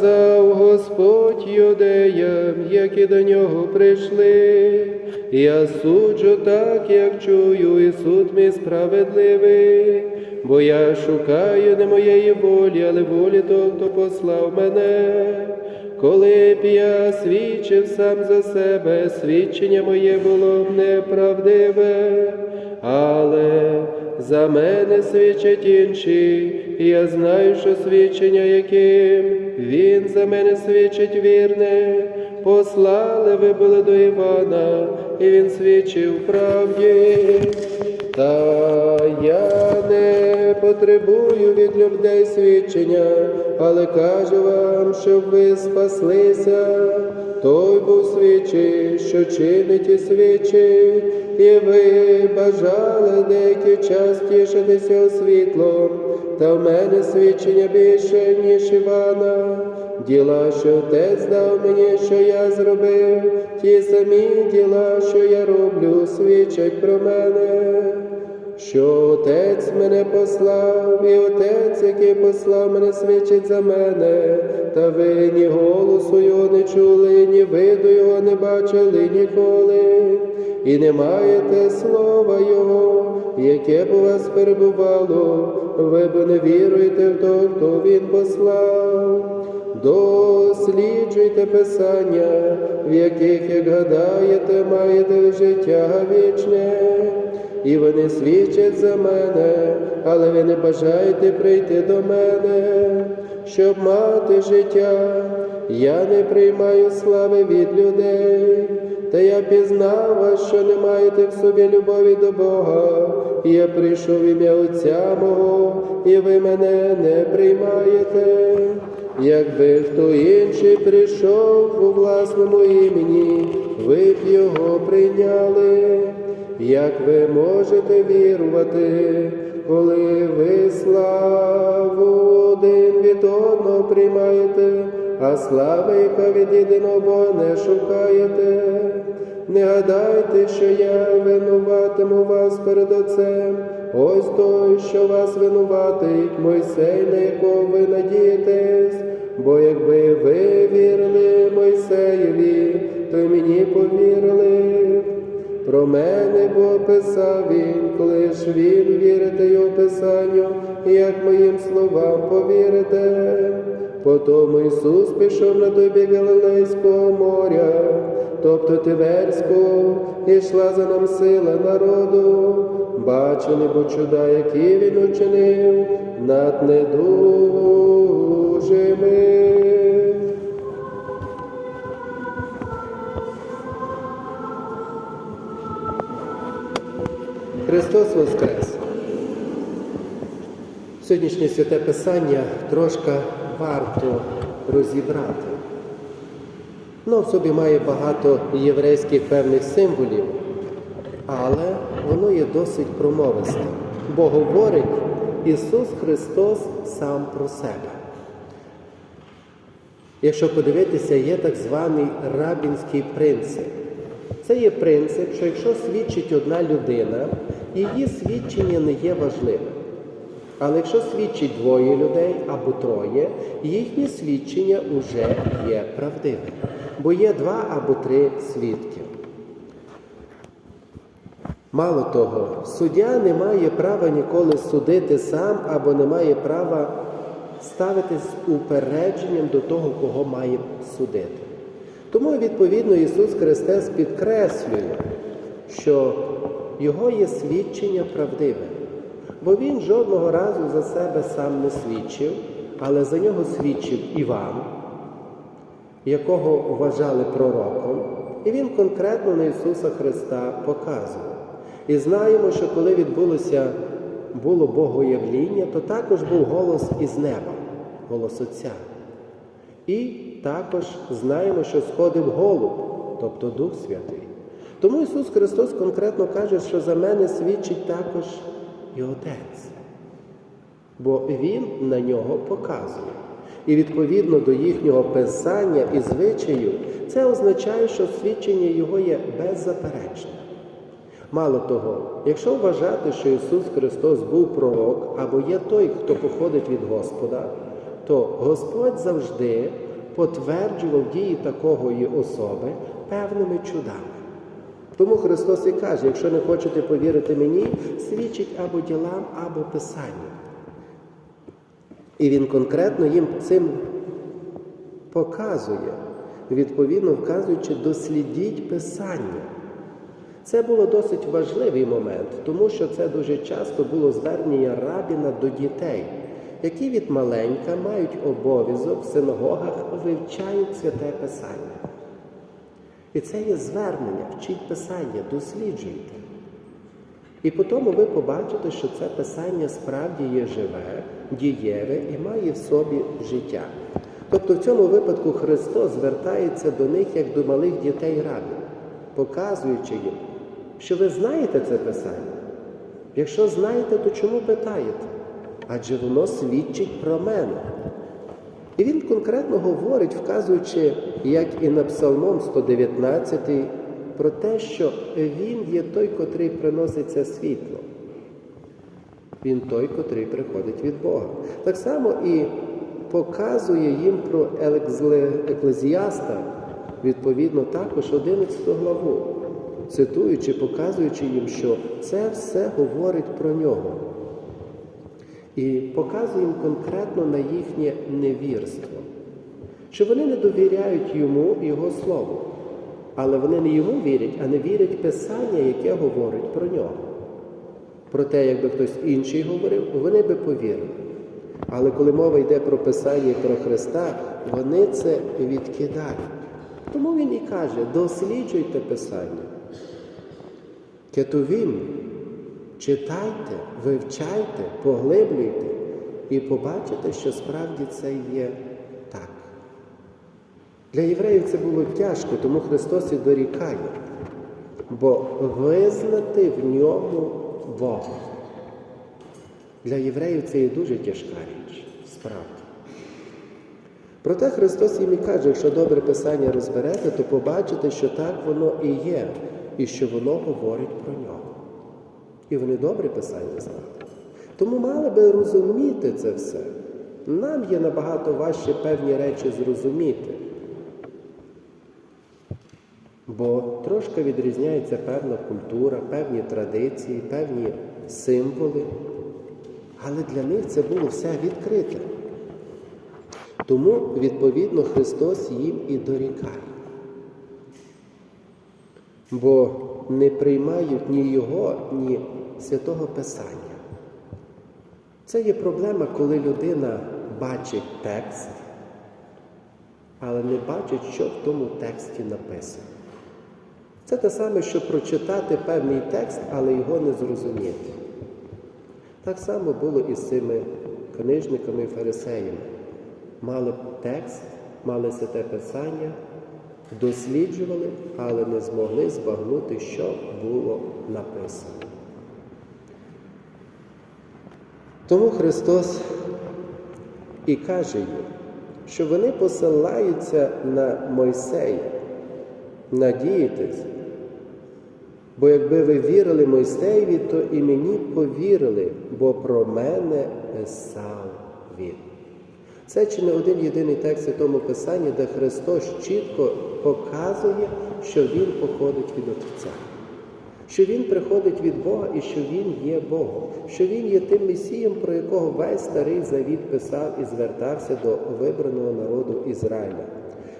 сказав Господь юдеям, які до нього прийшли. Я суджу так, як чую, і суд мій справедливий, бо я шукаю не моєї волі, але волі того, хто послав мене. Коли б я свідчив сам за себе, свідчення моє було б неправдиве, але за мене свідчать інші, і я знаю, що свідчення, яким він за мене свідчить вірне, послали ви були до Івана, і він свідчив правді. Та я не потребую від людей свідчення, але кажу вам, щоб ви спаслися. Той був свідчий, що чинить і свідчить, і ви бажали деякий час тішитися світлом, та в мене свідчення більше, ніж Івана. Діла, що отець дав мені, що я зробив, ті самі діла, що я роблю, свідчать про мене. Що отець мене послав, і отець, який послав мене, свідчить за мене, та ви ні голосу його не чули, ні виду його не бачили ніколи, і не маєте слова Його, яке б у вас перебувало, ви б не віруєте в того, хто він послав. Досліджуйте Писання, в яких, як гадаєте, маєте життя вічне, і вони свідчать за мене, але ви не бажаєте прийти до мене, щоб мати життя. Я не приймаю слави від людей, та я пізнав вас, що не маєте в собі любові до Бога. Я прийшов ім'я Отця мого, і ви мене не приймаєте. Якби хто інший прийшов у власному імені, ви б його прийняли. Як ви можете вірувати, коли ви славу один від одного приймаєте, а слави, яка від єдиного не шукаєте? Не гадайте, що я винуватиму вас перед Отцем. Ось той, що вас винуватить, Мойсей, на якого ви надієтесь. Бо якби ви вірили Мойсеєві, то й мені повірили. Про мене бо писав він, коли ж він вірите його Писанню, як моїм словам повірите. Потім Ісус пішов на той бік Галилейського моря, тобто Тиверського, і йшла за нам сила народу. Бачили бо чуда, які він учинив над недужими. Христос Воскрес! Сьогоднішнє святе Писання трошки варто розібрати. Воно в собі має багато єврейських певних символів, але воно є досить промовисте, бо говорить Ісус Христос сам про себе. Якщо подивитися, є так званий рабінський принцип. Це є принцип, що якщо свідчить одна людина, її свідчення не є важливим. Але якщо свідчить двоє людей або троє, їхнє свідчення вже є правдивим, бо є два або три свідки. Мало того, суддя не має права ніколи судити сам або не має права ставитись упередженням до того, кого має судити. Тому, відповідно, Ісус Христос підкреслює, що Його є свідчення правдиве, бо Він жодного разу за себе сам не свідчив, але за нього свідчив Іван, якого вважали пророком, і він конкретно на Ісуса Христа показував. І знаємо, що коли відбулося було Богоявління, то також був голос із неба, голос Отця. І також знаємо, що сходив голуб, тобто Дух Святий. Тому Ісус Христос конкретно каже, що за мене свідчить також і Отець, бо Він на нього показує. І відповідно до їхнього писання і звичаю, це означає, що свідчення Його є беззаперечне. Мало того, якщо вважати, що Ісус Христос був пророк або є той, хто походить від Господа, то Господь завжди потверджував дії такої особи певними чудами. Тому Христос і каже, якщо не хочете повірити мені, свідчить або ділам, або Писанню. І Він конкретно їм цим показує, відповідно вказуючи, дослідіть Писання. Це було досить важливий момент, тому що це дуже часто було звернення рабіна до дітей, які від маленька мають обов'язок в синагогах вивчають святе Писання. І це є звернення, вчіть Писання, досліджуйте. І по тому ви побачите, що це Писання справді є живе, дієве і має в собі життя. Тобто в цьому випадку Христос звертається до них як до малих дітей рабів, показуючи їм, що ви знаєте це Писання. Якщо знаєте, то чому питаєте? Адже воно свідчить про мене. І він конкретно говорить, вказуючи, як і на Псалмом 119, про те, що він є той, котрий приносить це світло. Він той, котрий приходить від Бога. Так само і показує їм про еклезіаста, відповідно, також 11 главу, цитуючи, показуючи їм, що це все говорить про нього. І показує їм конкретно на їхнє невірство, що вони не довіряють йому його слову. Але вони не йому вірять, а не вірять Писання, яке говорить про нього. Про те, якби хтось інший говорив, вони би повірили. Але коли мова йде про Писання і про Христа, вони це відкидають. Тому він і каже: досліджуйте Писання. Кетовім, читайте, вивчайте, поглиблюйте і побачите, що справді це є. Для євреїв це було тяжко, тому Христос і дорікає, бо визнати в ньому Бога. Для євреїв це є дуже тяжка річ, справді. Проте Христос їм і каже, якщо добре Писання розберете, то побачите, що так воно і є, і що воно говорить про нього. І вони добре Писання знають. Тому мали би розуміти це все. Нам є набагато важче певні речі зрозуміти. Бо трошки відрізняється певна культура, певні традиції, певні символи. Але для них це було все відкрите. Тому, відповідно, Христос їм і дорікає. Бо не приймають ні Його, ні святого Писання. Це є проблема, коли людина бачить текст, але не бачить, що в тому тексті написано. Це те саме, що прочитати певний текст, але його не зрозуміти. Так само було і з цими книжниками і фарисеями. Мали текст, мали святе Писання, досліджували, але не змогли збагнути, що було написано. Тому Христос і каже їм, що вони посилаються на Мойсея, надіятись. Бо якби ви вірили Мойсеєві, то і мені повірили, бо про мене писав він. Це чи не один єдиний текст у тому Писанні, де Христос чітко показує, що Він походить від Отця, що Він приходить від Бога і що Він є Богом, що Він є тим Месієм, про якого весь старий завіт писав і звертався до вибраного народу Ізраїля.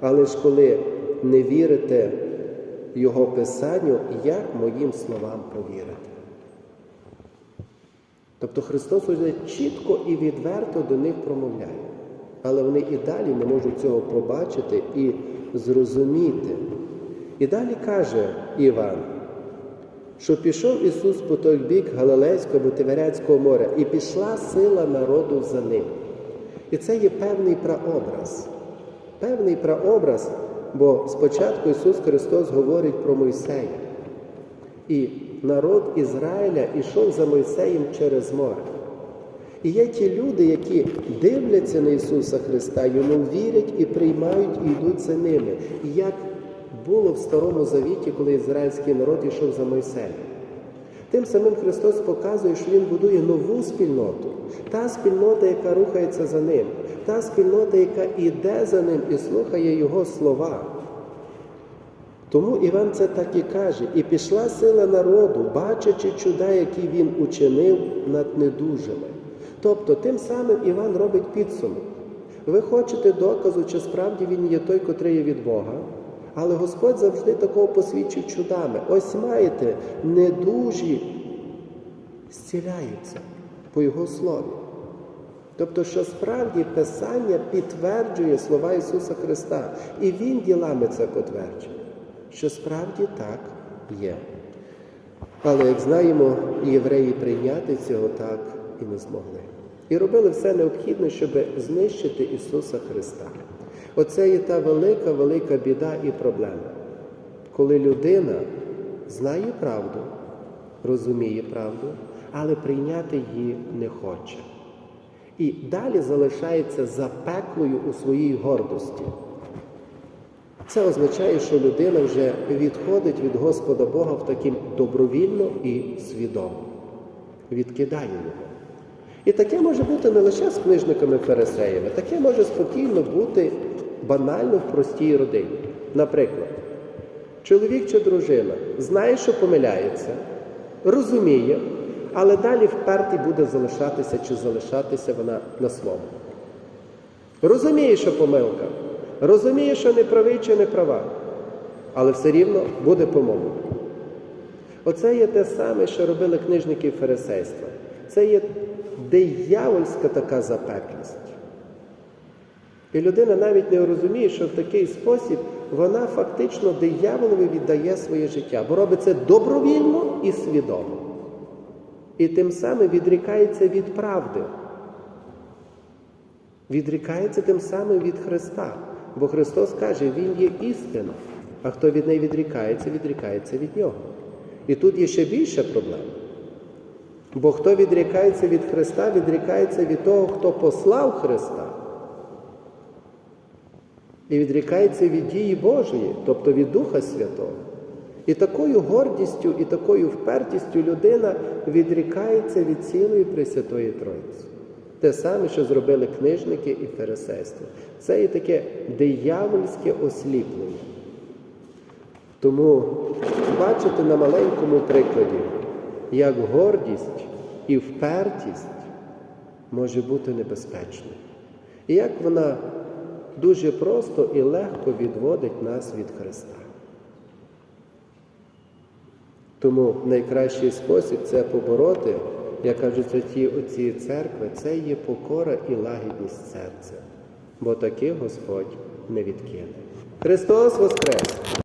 Але ж коли не вірите Його Писанню, як моїм словам повірити? Тобто Христос уже чітко і відверто до них промовляє. Але вони і далі не можуть цього побачити і зрозуміти. І далі каже Іван, що пішов Ісус по той бік Галилейського або Тиверянського моря, і пішла сила народу за ним. І це є певний прообраз. Певний прообраз, бо спочатку Ісус Христос говорить про Мойсея. І народ Ізраїля ішов за Мойсеєм через море. І є ті люди, які дивляться на Ісуса Христа, йому вірять і приймають і йдуть за ними. І як було в Старому Завіті, коли ізраїльський народ йшов за Мойсеєм. Тим самим Христос показує, що Він будує нову спільноту, та спільнота, яка рухається за ним, та спільнота, яка іде за ним і слухає Його слова. Тому Іван це так і каже, і пішла сила народу, бачачи чуда, які він учинив над недужими. Тобто, тим самим Іван робить підсумок. Ви хочете доказу, чи справді він є той, котрий є від Бога, але Господь завжди такого посвідчив чудами. Ось маєте, недужі зціляються по Його слові. Тобто, що справді Писання підтверджує слова Ісуса Христа, і Він ділами це підтверджує, що справді так є. Але, як знаємо, євреї прийняти цього так і не змогли. І робили все необхідне, щоб знищити Ісуса Христа. Оце є та велика, велика біда і проблема, коли людина знає правду, розуміє правду, але прийняти її не хоче. І далі залишається запеклою у своїй гордості. Це означає, що людина вже відходить від Господа Бога в таким добровільно і свідомо, відкидає його. І таке може бути не лише з книжниками фарисеями, таке може спокійно бути банально в простій родині. Наприклад, чоловік чи дружина знає, що помиляється, розуміє, але далі впертий буде залишатися чи залишатися вона на слово. Розуміє, що помилка, розуміє, що не правий чи не права, але все рівно буде помилка. Оце є те саме, що робили книжники фарисейства. Це є диявольська така запеклість. І людина навіть не розуміє, що в такий спосіб вона фактично дияволові віддає своє життя, бо робить це добровільно і свідомо. І тим самим відрікається від правди. Відрікається тим самим від Христа. Бо Христос каже, Він є істина, а хто від неї відрікається, відрікається від Нього. І тут є ще більша проблема. Бо хто відрікається від Христа, відрікається від того, хто послав Христа. І відрікається від дії Божої, тобто від Духа Святого. І такою гордістю і такою впертістю людина відрікається від цілої Пресвятої Троїці. Те саме, що зробили книжники і фарисейство. Це і таке диявольське осліплення. Тому бачите на маленькому прикладі, як гордість і впертість може бути небезпечною. І як вона дуже просто і легко відводить нас від Христа. Тому найкращий спосіб це побороти, як кажуть святі отці церкви, це є покора і лагідність серця, бо таких Господь не відкине. Христос Воскрес!